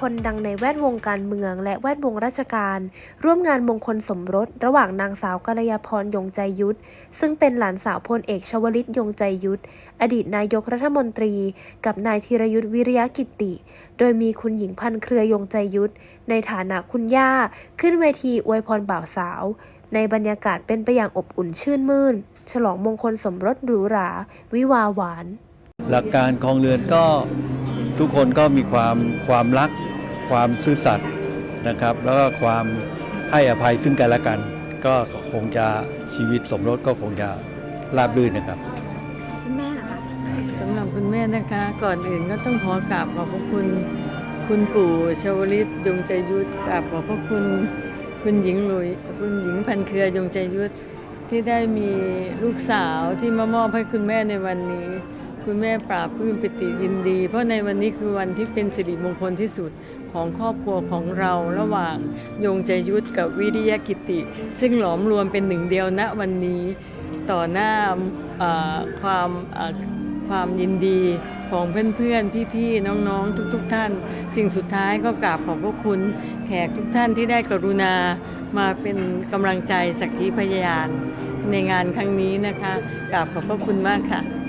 คนดังในแวดวงการเมืองและแวดวงราชการ ร่วมงานมงคลสมรส ระหว่างนางสาวกัลยาพรยงใจยุทธซึ่งเป็นหลานสาวพลเอกชวลิตยงใจยุทธอดีตนายกรัฐมนตรี กับนายธีรยุทธวิริยกิติ โดยมีคุณหญิงพันเครือยงใจยุทธในฐานะคุณย่า ขึ้นเวทีอวยพรบ่าวสาว ในบรรยากาศเป็นไปอย่างอบอุ่นชื่นมื่น ฉลองมงคลสมรสหรูหรา วิวาหวาน หลักการของเรือนก็ ทุกคนก็มีความความรัก ความซื่อสัตย์นะครับ แล้วก็ความให้อภัยซึ่งกันและกัน ก็คงจะชีวิตสมรสก็คงจะราบรื่นนะครับคุณแม่เหรอคะสำหรับคุณแม่นะคะ ก่อนอื่นก็ต้องขอกราบขอบพระคุณ คุณปู่ชวลิตยงใจยุทธกราบขอบพระคุณคุณหญิงหลุยคุณหญิงพันเครือยงใจยุทธที่ได้มีลูกสาวที่มามอบให้คุณแม่ในวันนี้ คุณแม่ปราบปลื้มปิติยินดี เพราะในวันนี้คือวันที่เป็นสิริมงคลที่สุดของครอบครัวของเราระหว่างยงใจยุทธกับวิริยกิติ ซึ่งหลอมรวมเป็นหนึ่งเดียวณวันนี้ต่อหน้าความความยินดีของเพื่อนๆ พี่ๆ น้องๆ ทุกๆท่าน สิ่งสุดท้ายก็กราบขอบพระคุณ แขกทุกท่านที่ได้กรุณามาเป็นกำลังใจสักขีพยานในงานครั้งนี้นะคะกราบขอบพระคุณมากค่ะ